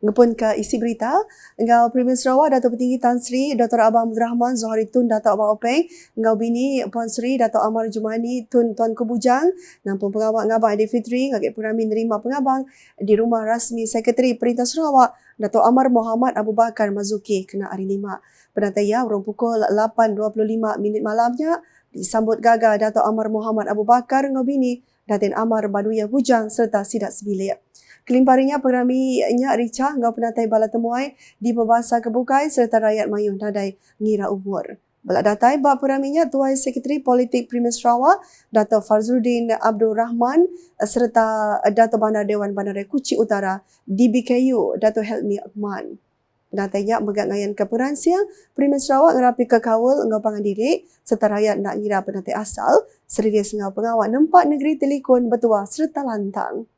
Ngepun ke isi berita, engkau Premier Sarawak Datuk Petinggi Tan Sri Dr. Abang Abdul Rahman Zohari Tun Datuk Abang Openg, engkau bini Puan Sri Datuk Amar Jumani Tun Tuan Kubujang, nampun pengawal ngabang Adi Fitri, ngakit Purami nerima pengabang di rumah rasmi Sekretari Perintah Sarawak, Datuk Amar Muhammad Abu Bakar Mazuki kena hari lima. Penataya urung pukul 8.25 minit malamnya disambut gagah Datuk Amar Muhammad Abu Bakar engkau bini Datin Amar Baduya Bujang serta Sidak Sebilik. Kelimparinya peraminya Rica ngau penatai bala temuai di Pembasa Kebukai serta rakyat Mayung Nadai ngira umur. Bala datai bak peraminya Tuai Sekretari Politik Primus Sarawak, Dato' Fazruddin Abdul Rahman serta Dato' Bandar Dewan Bandar Kuci Utara DBKU Dato' Helmi Akman. Datanya megat ngayan ke peransia, Primus Sarawak ngerapi ke kawal ngau pangan diri serta rakyat nak ngira penatai asal, serius ngau pengawal nempak negeri telikun betua serta lantang.